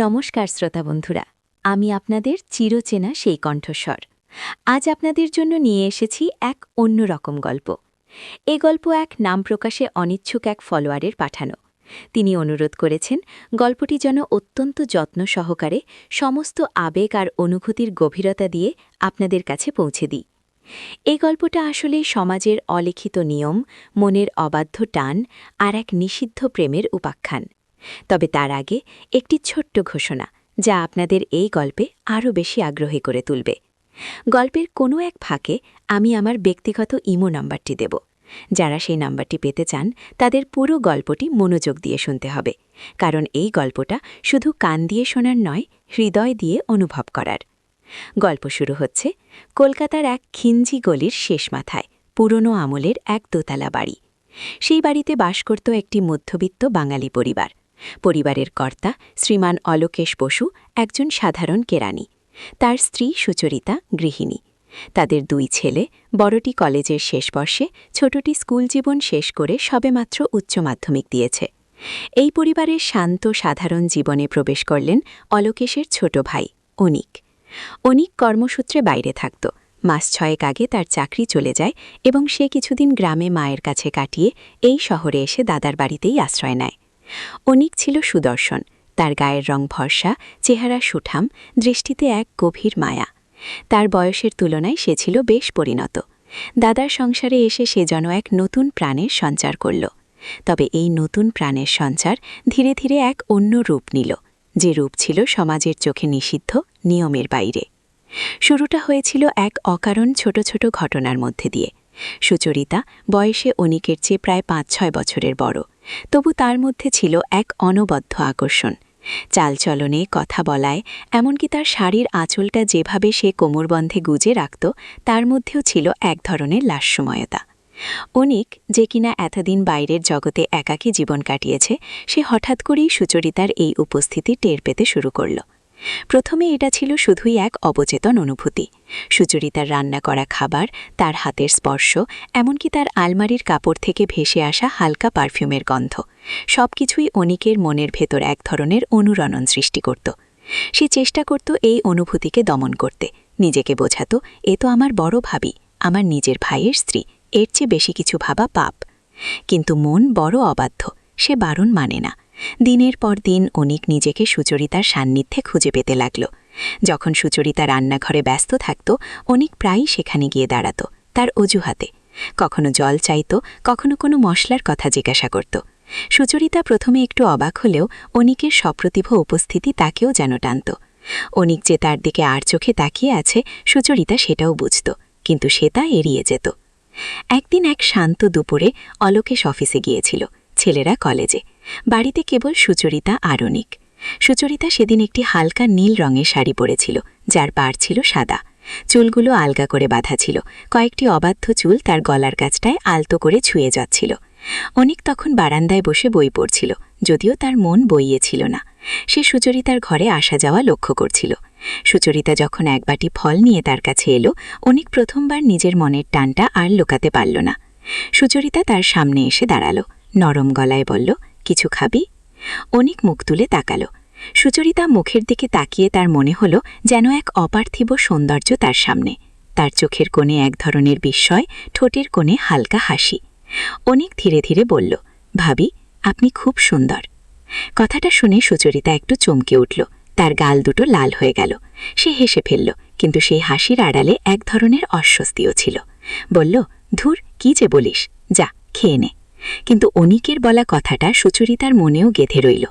নমস্কার শ্রোতা বন্ধুরা, আমি আপনাদের চিরচেনা সেই কণ্ঠস্বর। আজ আপনাদের জন্য নিয়ে এসেছি এক অন্যরকম গল্প। এ গল্প এক নাম প্রকাশে অনিচ্ছুক এক ফলোয়ারের পাঠানো। তিনি অনুরোধ করেছেন, গল্পটি যেন অত্যন্ত যত্ন সহকারে সমস্ত আবেগ আর অনুভূতির গভীরতা দিয়ে আপনাদের কাছে পৌঁছে দিই। এই গল্পটা আসলে সমাজের অলিখিত নিয়ম, মনের অবাধ্য টান আর এক নিষিদ্ধ প্রেমের উপাখ্যান। তবে তার আগে একটি ছোট্ট ঘোষণা, যা আপনাদের এই গল্পে আরও বেশি আগ্রহী করে তুলবে। গল্পের কোনো এক ফাঁকে আমি আমার ব্যক্তিগত ইমো নাম্বারটি দেব। যারা সেই নাম্বারটি পেতে চান, তাদের পুরো গল্পটি মনোযোগ দিয়ে শুনতে হবে, কারণ এই গল্পটা শুধু কান দিয়ে শোনার নয়, হৃদয় দিয়ে অনুভব করার। গল্প শুরু হচ্ছে কলকাতার এক খিঞ্জি গলির শেষ মাথায়, পুরনো আমলের এক দোতলা বাড়ি। সেই বাড়িতে বাস করত একটি মধ্যবিত্ত বাঙালি পরিবার। পরিবারের কর্তা শ্রীমান অলোকেশ বসু একজন সাধারণ কেরানি। তার স্ত্রী সুচরিতা গৃহিণী। তাদের দুই ছেলে বড়টি কলেজের শেষ বর্ষে ছোটটি স্কুল জীবন শেষ করে সবেমাত্র উচ্চ মাধ্যমিক দিয়েছে। এই পরিবারের শান্ত, সাধারণ জীবনে প্রবেশ করলেন অলোকেশের ছোট ভাই অনিক। অনিক কর্মসূত্রে বাইরে থাকত। মাস ছয়েক আগে তার চাকরি চলে যায় এবং সে কিছুদিন গ্রামে মায়ের কাছে কাটিয়ে এই শহরে এসে দাদার বাড়িতেই আশ্রয় নেয়। অনিক ছিল সুদর্শন। তার গায়ের রং ভরসা চেহারা সুঠাম, দৃষ্টিতে এক গভীর মায়া। তার বয়সের তুলনায় সে ছিল বেশ পরিণত। দাদার সংসারে এসে সে যেন এক নতুন প্রাণের সঞ্চার করল। তবে এই নতুন প্রাণের সঞ্চার ধীরে ধীরে এক অন্য রূপ নিল, যে রূপ ছিল সমাজের চোখে নিষিদ্ধ, নিয়মের বাইরে। শুরুটা হয়েছিল এক অকারণ ছোট ছোট ঘটনার মধ্যে দিয়ে। সুচরিতা বয়সে অনিকের চেয়ে প্রায় পাঁচ ছয় বছরের বড়। তবু তার মধ্যে ছিল এক অনবদ্য আকর্ষণ। চালচলনে কথা বলায়, এমনকি তার শাড়ির আঁচলটা যেভাবে সে কোমরবন্ধে গুজে রাখত, তার মধ্যেও ছিল এক ধরনের লাস্যময়তা অনিক, যে কিনা এতদিন বাইরের জগতে একাকী জীবন কাটিয়েছে, সে হঠাৎ করেই সুচরিতার এই উপস্থিতি টের পেতে শুরু করল। প্রথমে এটা ছিল শুধুই এক অবচেতন অনুভূতি। সুচরিতার রান্না করা খাবার, তার হাতের স্পর্শ, এমনকি তার আলমারির কাপড় থেকে ভেসে আসা হালকা পারফিউমের গন্ধ, সবকিছুই অনিকের মনের ভেতর এক ধরনের অনুরণন সৃষ্টি করত। সে চেষ্টা করত এই অনুভূতিকে দমন করতে। নিজেকে বোঝাত, এ তো আমার বড় ভাবি, আমার নিজের ভাইয়ের স্ত্রী, এর চেয়ে বেশি কিছু ভাবা পাপ। কিন্তু মন বড় অবাধ্য, সে বারণ মানে না। দিনের পর দিন অনিক নিজেকে সুচরিতার সান্নিধ্যে খুঁজে পেতে লাগল। যখন সুচরিতা রান্নাঘরে ব্যস্ত থাকত, অনিক প্রায়ই সেখানে গিয়ে দাঁড়াত, তার অজুহাতে। কখনো জল চাইত, কখনো কোনো মশলার কথা জিজ্ঞাসা করত। সুচরিতা প্রথমে একটু অবাক হলেও অনিকের সপ্রতিভ উপস্থিতি তাকেও যেন টানত। অনিক যে তার দিকে আর চোখে তাকিয়ে আছে, সুচরিতা সেটাও বুঝত, কিন্তু সে তা এড়িয়ে যেত। একদিন এক শান্ত দুপুরে অলোকেশ অফিসে গিয়েছিল, ছেলেরা কলেজে। বাড়িতে কেবল সুচরিতা আরণিক। সুচরিতা সেদিন একটি হালকা নীল রঙের শাড়ি পরেছিল, যার পাড় ছিল সাদা। চুলগুলো আলগা করে বাঁধা ছিল। কয়েকটি অবাধ্য চুল তার গলার কাছটায় আলতো করে ছুঁয়ে যাচ্ছিল। অনেক তখন বারান্দায় বসে বই পড়ছিল, যদিও তার মন বইয়ে ছিল না। সে সুচরিতার ঘরে আসা যাওয়া লক্ষ্য করছিল। সুচরিতা যখন এক বাটি ফল নিয়ে তার কাছে এলো, অনেক প্রথমবার নিজের মনের টানটা আর লুকাতে পারল না। সুচরিতা তার সামনে এসে দাঁড়াল। নরম গলায় বলল কিছু খাবি? অনেক মুখ তুলে তাকালো। সুচরিতা মুখের দিকে তাকিয়ে তার মনে হল যেন এক অপার্থিব সৌন্দর্য তার সামনে। তার চোখের কোণে এক ধরনের বিস্ময়, ঠোঁটের কোণে হালকা হাসি। অনেক ধীরে ধীরে বলল, ভাবি, আপনি খুব সুন্দর। কথাটা শুনে সুচরিতা একটু চমকে উঠল। তার গাল দুটো লাল হয়ে গেল। সে হেসে ফেলল, কিন্তু সেই হাসির আড়ালে এক ধরনের অস্বস্তিও ছিল। বলল, ধুর, কি যে বলিস। যা, খেয়ে নে। কিন্তু অনিকের বলা কথাটা সুচরিতার মনেও গেঁথে রইল।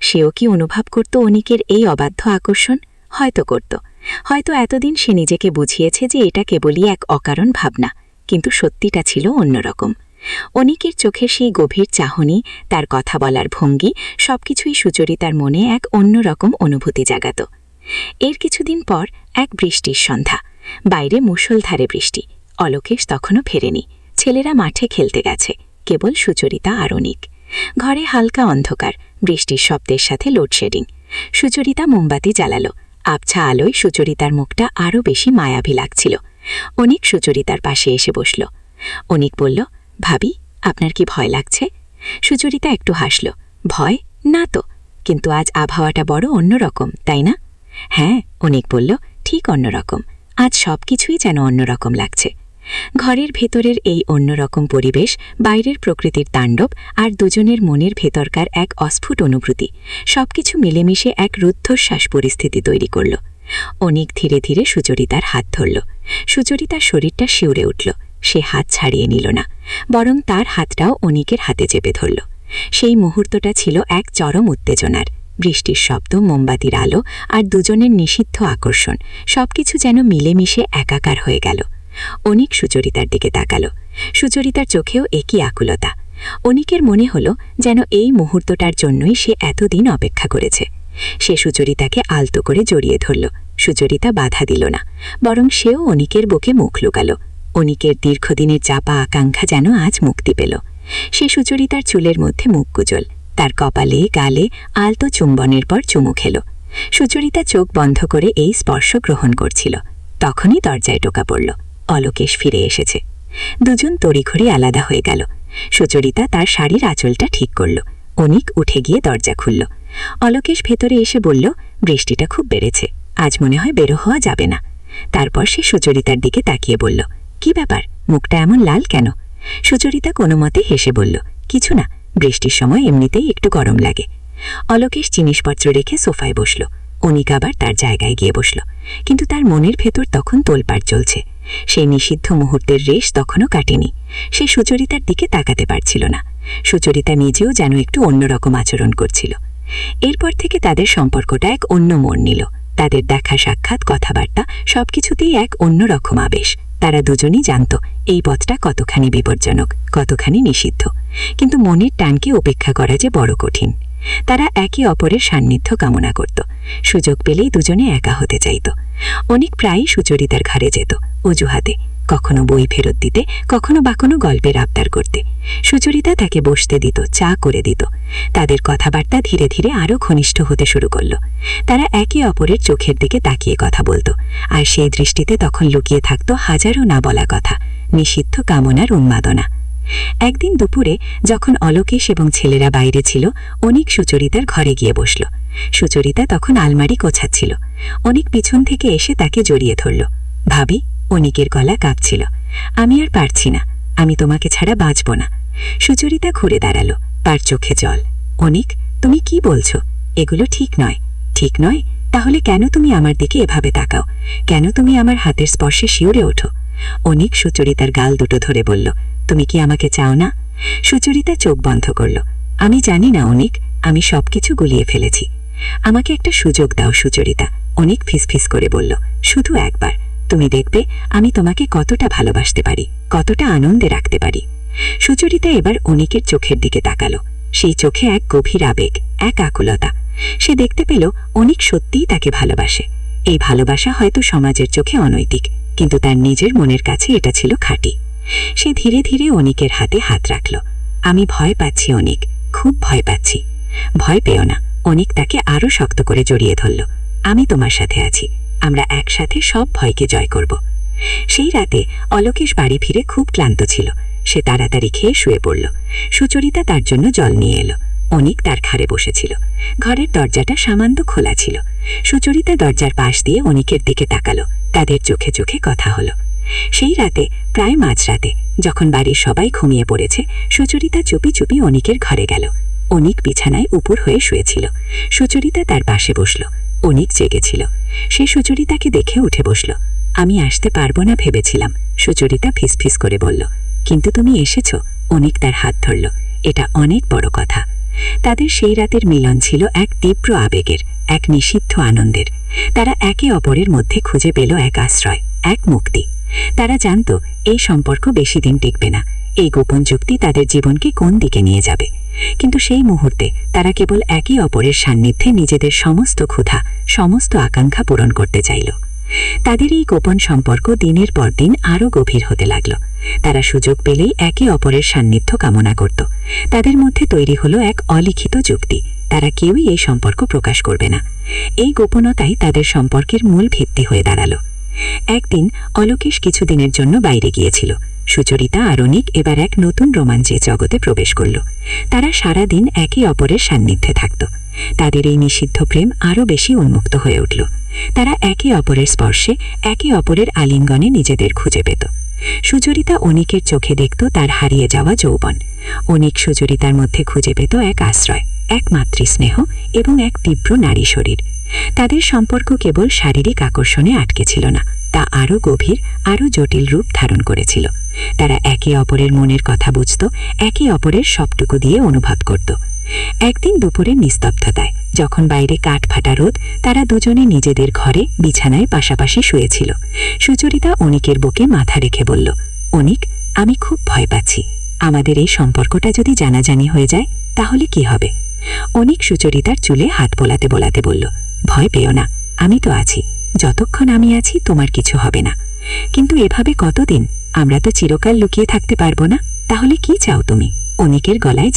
সেও কি অনুভব করত অনিকের এই অবাধ্য আকর্ষণ? হয়তো করত। হয়তো এতদিন সে নিজেকে বুঝিয়েছে যে এটা কেবলই এক অকারণ ভাবনা, কিন্তু সত্যিটা ছিল অন্যরকম। অনিকের চোখে সেই গভীর চাহনি, তার কথা বলার ভঙ্গি, সবকিছুই সুচরিতার মনে এক অন্যরকম অনুভূতি জাগাত। এর কিছুদিন পর এক বৃষ্টির সন্ধ্যা। বাইরে মুষলধারে বৃষ্টি। অলোকেশ তখনও ফেরেনি। ছেলেরা মাঠে খেলতে গেছে। কেবল সুচরিতা আরণিক। ঘরে হালকা অন্ধকার, বৃষ্টির শব্দের সাথে লোডশেডিং সুচরিতা মোমবাতি জ্বালালো। আবছা আলোয় সুচরিতার মুখটা আরও বেশি মায়াভী লাগছিল। অনিক সুচরিতার পাশে এসে বসল। অনিক বলল, ভাবি, আপনার কি ভয় লাগছে? সুচরিতা একটু হাসল। ভয়? না তো। কিন্তু আজ আবহাওয়াটা বড় অন্যরকম, তাই না? হ্যাঁ অনিক বলল, ঠিক অন্যরকম। আজ সব কিছুই যেন অন্যরকম লাগছে। ঘরের ভেতরের এই অন্যরকম পরিবেশ, বাইরের প্রকৃতির তাণ্ডব আর দুজনের মনের ভেতরকার এক অস্ফুট অনুভূতি, সবকিছু মিলেমিশে এক রুদ্ধশ্বাস পরিস্থিতি তৈরি করল। অনেক ধীরে ধীরে সুচরিতার হাত ধরল। সুচরিতার শরীরটা শিউরে উঠল। সে হাত ছাড়িয়ে নিল না, বরং তার হাতটাও অনিকের হাতে চেপে ধরল। সেই মুহূর্তটা ছিল এক চরম উত্তেজনার। বৃষ্টির শব্দ, মোমবাতির আলো আর দুজনের নিষিদ্ধ আকর্ষণ, সবকিছু যেন মিলেমিশে একাকার হয়ে গেল। অনিক সুচরিতার দিকে তাকালো। সুচরিতার চোখেও একই আকুলতা। অনিকের মনে হল যেন এই মুহূর্তটার জন্যই সে এতদিন অপেক্ষা করেছে। সে সুচরিতাকে আলতো করে জড়িয়ে ধরল। সুচরিতা বাধা দিল না, বরং সেও অনিকের বুকে মুখ লুকালো। অনিকের দীর্ঘদিনের চাপা আকাঙ্ক্ষা যেন আজ মুক্তি পেল। সে সুচরিতার চুলের মধ্যে মুখ গুজল, তার কপালে, গালে আলতো চুম্বনের পর চুমু খেল। সুচরিতা চোখ বন্ধ করে এই স্পর্শ গ্রহণ করছিল। তখনই দরজায় টোকা পড়ল। অলোকেশ ফিরে এসেছে। দুজন তড়িঘড়ি আলাদা হয়ে গেল। সুচরিতা তার শাড়ির আঁচলটা ঠিক করল। অনিক উঠে গিয়ে দরজা খুলল। অলোকেশ ভেতরে এসে বলল, বৃষ্টিটা খুব বেড়েছে। আজ মনে হয় বেরো হওয়া যাবে না। তারপর সে সুচরিতার দিকে তাকিয়ে বলল, কি ব্যাপার? মুখটা এমন লাল কেন? সুচরিতা কোনো মতে হেসে বলল, কিছু না, বৃষ্টির সময় এমনিতেই একটু গরম লাগে। অলোকেশ জিনিসপত্র রেখে সোফায় বসল। অনিক আবার তার জায়গায় গিয়ে বসল। কিন্তু তার মনের ভেতর তখন তোলপাড় চলছে। সেই নিষিদ্ধ মুহূর্তের রেশ তখনও কাটেনি। সে সুচরিতার দিকে তাকাতে পারছিল না। সুচরিতা নিজেও যেন একটু অন্যরকম আচরণ করছিল। এরপর থেকে তাদের সম্পর্কটা এক অন্য মোড় নিল। তাদের দেখা সাক্ষাৎ, কথাবার্তা সবকিছুতেই এক অন্যরকম আবেশ। তারা দুজনই জানত, এই পথটা কতখানি বিপজ্জনক, কতখানি নিষিদ্ধ। কিন্তু মনের টানকে উপেক্ষা করা যে বড় কঠিন। তারা একে অপরের সান্নিধ্য কামনা করত। সুযোগ পেলেই দুজনে একা হতে চাইত। অনেক প্রায়ই সুচরিতার ঘরে যেত অজুহাতে, কখনো বই ফেরত দিতে, কখনো বা কোনো গল্পের আবদার করতে। সুচরিতা তাকে বসতে দিত, চা করে দিত। তাদের কথাবার্তা ধীরে ধীরে আরও ঘনিষ্ঠ হতে শুরু করল। তারা একে অপরের চোখের দিকে তাকিয়ে কথা বলতো, আর সেই দৃষ্টিতে তখন লুকিয়ে থাকত হাজারো না বলা কথা, নিষিদ্ধ কামনার উন্মাদনা। একদিন দুপুরে যখন অলোকেশ এবং ছেলেরা বাইরে ছিল, অনিক সুচরিতার ঘরে গিয়ে বসল। সুচরিতা তখন আলমারি কোছাচ্ছিল অনিক পিছন থেকে এসে তাকে জড়িয়ে ধরল। ভাবি, অনিকের গলা কাঁপছিল। আমি আর পারছি না। আমি তোমাকে ছাড়া বাঁচব না। সুচরিতা ঘুরে দাঁড়াল। তার চোখে জল। অনিক, তুমি কি বলছো? এগুলো ঠিক নয়। ঠিক নয়? তাহলে কেন তুমি আমার দিকে এভাবে তাকাও? কেন তুমি আমার হাতের স্পর্শে শিউরে ওঠো? অনিক সুচরিতার গাল দুটো ধরে বলল, তুমি কি আমাকে চাও না? সুচরিতা চোখ বন্ধ করল, আমি জানি না অনিক, আমি সবকিছু গুলিয়ে ফেলেছি। আমাকে একটা সুযোগ দাও সুচরিতা, অনেক ফিসফিস করে বলল, শুধু একবার, তুমি দেখবে আমি তোমাকে কতটা ভালোবাসতে পারি, কতটা আনন্দে রাখতে পারি। সুচরিতা এবার অনেকের চোখের দিকে তাকালো, সেই চোখে এক গভীর আবেগ, এক আকুলতা। সে দেখতে পেল অনেক সত্যিই তাকে ভালোবাসে, এই ভালোবাসা হয়তো সমাজের চোখে অনৈতিক কিন্তু তার নিজের মনের কাছে এটা ছিল খাঁটি। সে ধীরে ধীরে অনিকের হাতে হাত রাখল। আমি ভয় পাচ্ছি, অনিক। খুব ভয় পাচ্ছি। ভয় পেও না। অনিক তাকে আরও শক্ত করে জড়িয়ে ধরল। আমি তোমার সাথে আছি। আমরা একসাথে সব ভয়কে জয় করব। সেই রাতে অলোকেশ বাড়ি ফিরে খুব ক্লান্ত ছিল। সে তাড়াতাড়ি খেয়ে শুয়ে পড়ল। সুচরিতা তার জন্য জল নিয়ে এলো। অনিক তার ঘাড়ে বসেছিল। ঘরের দরজাটা সামান্য খোলা ছিল। সুচরিতা দরজার পাশ দিয়ে অনিকের দিকে তাকালো। তাদের চোখে চোখে কথা হলো। সেই রাতে, প্রায় মাঝরাতে, যখন বাড়ির সবাই ঘুমিয়ে পড়েছে, সুচরিতা চুপি চুপি অনিকের ঘরে গেল। অনিক বিছানায় উপর হয়ে শুয়েছিল। সুচরিতা তার পাশে বসল। অনিক জেগেছিল সে সুচরিতাকে দেখে উঠে বসল। আমি আসতে পারব না ভেবেছিলাম সুচরিতা ফিসফিস করে বলল। কিন্তু তুমি এসেছ অনিক তার হাত ধরল। এটা অনেক বড় কথা। তাদের সেই রাতের মিলন ছিল এক তীব্র আবেগের, এক নিষিদ্ধ আনন্দের। তারা একে অপরের মধ্যে খুঁজে পেল এক আশ্রয়, এক মুক্তি। তারা জানত, এই সম্পর্ক বেশি দিন টিকবে না। এই গোপন যুক্তি তাদের জীবনকে কোন দিকে নিয়ে যাবে? কিন্তু সেই মুহূর্তে তারা কেবল একে অপরের সান্নিধ্যে নিজেদের সমস্ত ক্ষুধা, সমস্ত আকাঙ্ক্ষা পূরণ করতে চাইল। তাদের এই গোপন সম্পর্ক দিনের পর দিন আরও গভীর হতে লাগল। তারা সুযোগ পেলেই একে অপরের সান্নিধ্য কামনা করত। তাদের মধ্যে তৈরি হলো এক অলিখিত যুক্তি। তারা কেউই এই সম্পর্ক প্রকাশ করবে না। এই গোপনতাই তাদের সম্পর্কের মূল ভিত্তি হয়ে দাঁড়াল। একদিন অলোকেশ কিছুদিনের জন্য বাইরে গিয়েছিল। সুচরিতা আর অনিক এবার এক নতুন রোমাঞ্চে জগতে প্রবেশ করল। তারা সারাদিন একে অপরের সান্নিধ্যে থাকত। তাদের এই নিষিদ্ধ প্রেম আরও বেশি উন্মুক্ত হয়ে উঠল। তারা একে অপরের স্পর্শে, একে অপরের আলিঙ্গনে নিজেদের খুঁজে পেত। সুচরিতা অনিকের চোখে দেখত তার হারিয়ে যাওয়া যৌবন। অনিক সুচরিতার মধ্যে খুঁজে পেত এক আশ্রয়। এক মাতৃস্নেহ এবং এক তীব্র নারী শরীর। তাদের সম্পর্ক কেবল শারীরিক আকর্ষণে আটকে ছিল না, তা আরও গভীর, আরও জটিল রূপ ধারণ করেছিল। তারা একে অপরের মনের কথা বুঝত, একে অপরের সবটুকু দিয়ে অনুভব করত। একদিন দুপুরের নিস্তব্ধতায়, যখন বাইরে কাঠ ফাটা রোদ, তারা দুজনে নিজেদের ঘরে বিছানায় পাশাপাশি শুয়েছিল। সুচরিতা অনিকের বুকে মাথা রেখে বলল, অনিক, আমি খুব ভয় পাচ্ছি। আমাদের এই সম্পর্কটা যদি জানাজানি হয়ে যায়, তাহলে কি হবে? অনিক সুচরিতার চুলে হাত বোলাতে বোলাতে বলল, ভয় পেও না, আমি তো আছি। যতক্ষণ আমি আছি, তোমার কিছু হবে না। কিন্তু এভাবে কতদিন? আমরা তো চিরকাল লুকিয়ে থাকতে পারব না। তাহলে কি চাও তুমি? অনেকের গলায়